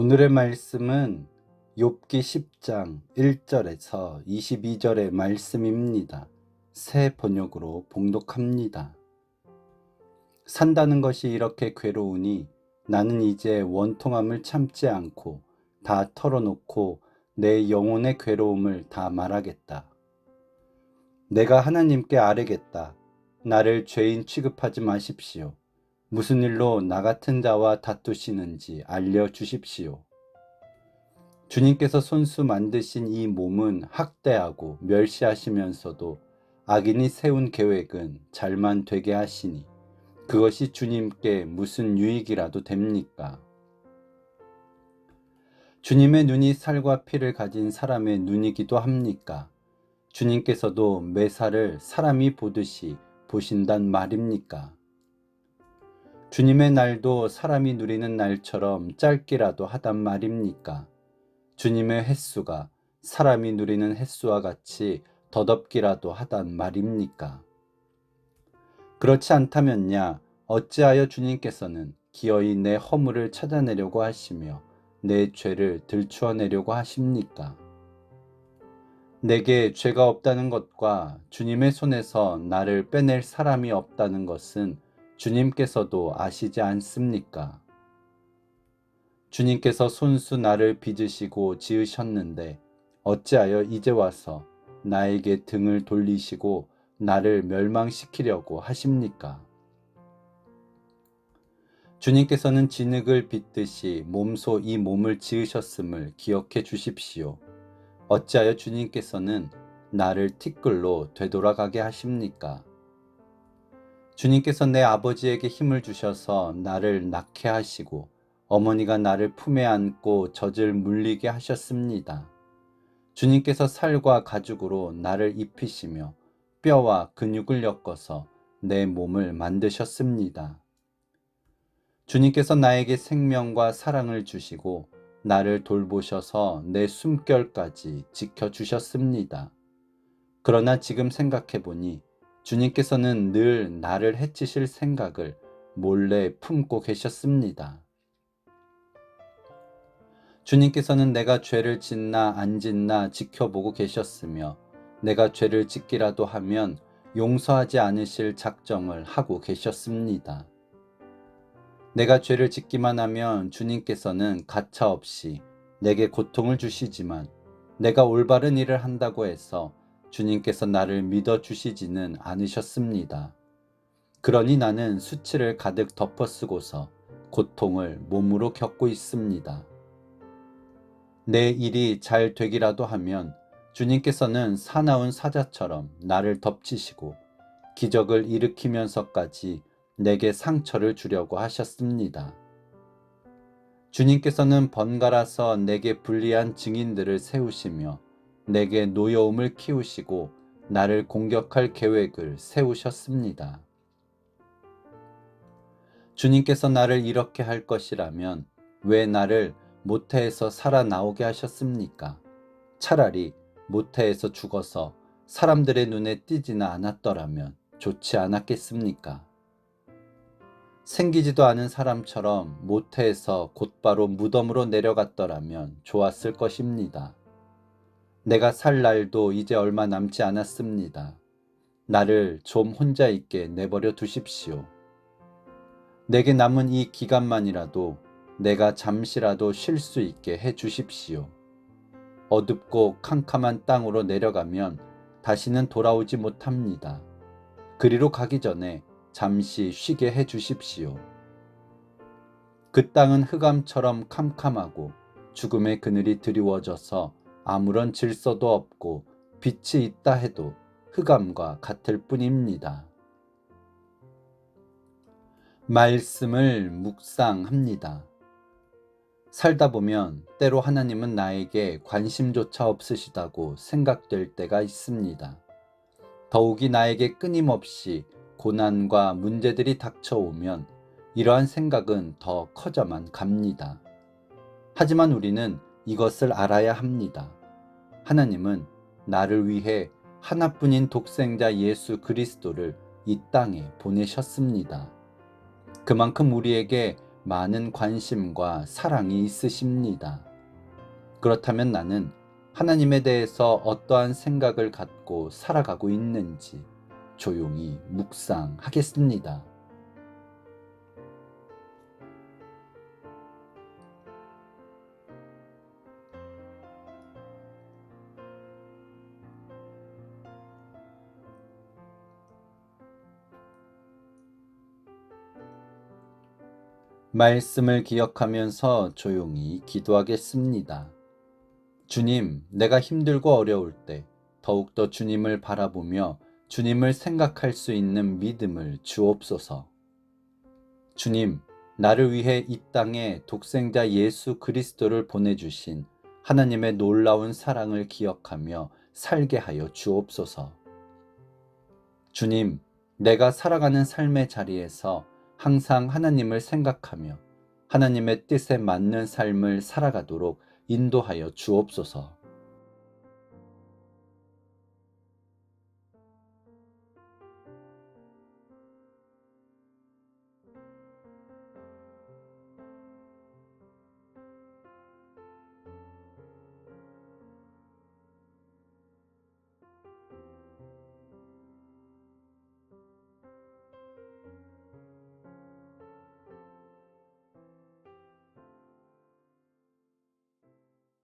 오늘의 말씀은 욥기 10장 1절에서 22절의 말씀입니다. 새 번역으로 봉독합니다. 산다는 것이 이렇게 괴로우니 나는 이제 원통함을 참지 않고 다 털어놓고 내 영혼의 괴로움을 다 말하겠다. 내가 하나님께 아뢰겠다. 나를 죄인 취급하지 마십시오. 무슨 일로 나 같은 자와 다투시는지 알려 주십시오. 주님께서 손수 만드신 이 몸은 학대하고 멸시하시면서도 악인이 세운 계획은 잘만 되게 하시니 그것이 주님께 무슨 유익이라도 됩니까? 주님의 눈이 살과 피를 가진 사람의 눈이기도 합니까? 주님께서도 매사를 사람이 보듯이 보신단 말입니까? 주님의 날도 사람이 누리는 날처럼 짧기라도 하단 말입니까? 주님의 횟수가 사람이 누리는 횟수와 같이 더덥기라도 하단 말입니까? 그렇지 않다면야 어찌하여 주님께서는 기어이 내 허물을 찾아내려고 하시며 내 죄를 들추어내려고 하십니까? 내게 죄가 없다는 것과 주님의 손에서 나를 빼낼 사람이 없다는 것은 주님께서도 아시지 않습니까? 주님께서 손수 나를 빚으시고 지으셨는데 어찌하여 이제 와서 나에게 등을 돌리시고 나를 멸망시키려고 하십니까? 주님께서는 진흙을 빚듯이 몸소 이 몸을 지으셨음을 기억해 주십시오. 어찌하여 주님께서는 나를 티끌로 되돌아가게 하십니까? 주님께서 내 아버지에게 힘을 주셔서 나를 낳게 하시고 어머니가 나를 품에 안고 젖을 물리게 하셨습니다. 주님께서 살과 가죽으로 나를 입히시며 뼈와 근육을 엮어서 내 몸을 만드셨습니다. 주님께서 나에게 생명과 사랑을 주시고 나를 돌보셔서 내 숨결까지 지켜주셨습니다. 그러나 지금 생각해보니 주님께서는 늘 나를 해치실 생각을 몰래 품고 계셨습니다. 주님께서는 내가 죄를 짓나 안 짓나 지켜보고 계셨으며 내가 죄를 짓기라도 하면 용서하지 않으실 작정을 하고 계셨습니다. 내가 죄를 짓기만 하면 주님께서는 가차없이 내게 고통을 주시지만 내가 올바른 일을 한다고 해서 주님께서 나를 믿어 주시지는 않으셨습니다. 그러니 나는 수치를 가득 덮어쓰고서 고통을 몸으로 겪고 있습니다. 내 일이 잘 되기라도 하면 주님께서는 사나운 사자처럼 나를 덮치시고 기적을 일으키면서까지 내게 상처를 주려고 하셨습니다. 주님께서는 번갈아서 내게 불리한 증인들을 세우시며 내게 노여움을 키우시고 나를 공격할 계획을 세우셨습니다. 주님께서 나를 이렇게 할 것이라면 왜 나를 모태에서 살아나오게 하셨습니까? 차라리 모태에서 죽어서 사람들의 눈에 띄지는 않았더라면 좋지 않았겠습니까? 생기지도 않은 사람처럼 모태에서 곧바로 무덤으로 내려갔더라면 좋았을 것입니다. 내가 살 날도 이제 얼마 남지 않았습니다. 나를 좀 혼자 있게 내버려 두십시오. 내게 남은 이 기간만이라도 내가 잠시라도 쉴 수 있게 해 주십시오. 어둡고 캄캄한 땅으로 내려가면 다시는 돌아오지 못합니다. 그리로 가기 전에 잠시 쉬게 해 주십시오. 그 땅은 흑암처럼 캄캄하고 죽음의 그늘이 드리워져서 아무런 질서도 없고 빛이 있다 해도 흑암과 같을 뿐입니다. 말씀을 묵상합니다. 살다 보면 때로 하나님은 나에게 관심조차 없으시다고 생각될 때가 있습니다. 더욱이 나에게 끊임없이 고난과 문제들이 닥쳐오면 이러한 생각은 더 커져만 갑니다. 하지만 우리는 이것을 알아야 합니다. 하나님은 나를 위해 하나뿐인 독생자 예수 그리스도를 이 땅에 보내셨습니다. 그만큼 우리에게 많은 관심과 사랑이 있으십니다. 그렇다면 나는 하나님에 대해서 어떠한 생각을 갖고 살아가고 있는지 조용히 묵상하겠습니다. 말씀을 기억하면서 조용히 기도하겠습니다. 주님, 내가 힘들고 어려울 때 더욱더 주님을 바라보며 주님을 생각할 수 있는 믿음을 주옵소서. 주님, 나를 위해 이 땅에 독생자 예수 그리스도를 보내주신 하나님의 놀라운 사랑을 기억하며 살게 하여 주옵소서. 주님, 내가 살아가는 삶의 자리에서 항상 하나님을 생각하며 하나님의 뜻에 맞는 삶을 살아가도록 인도하여 주옵소서.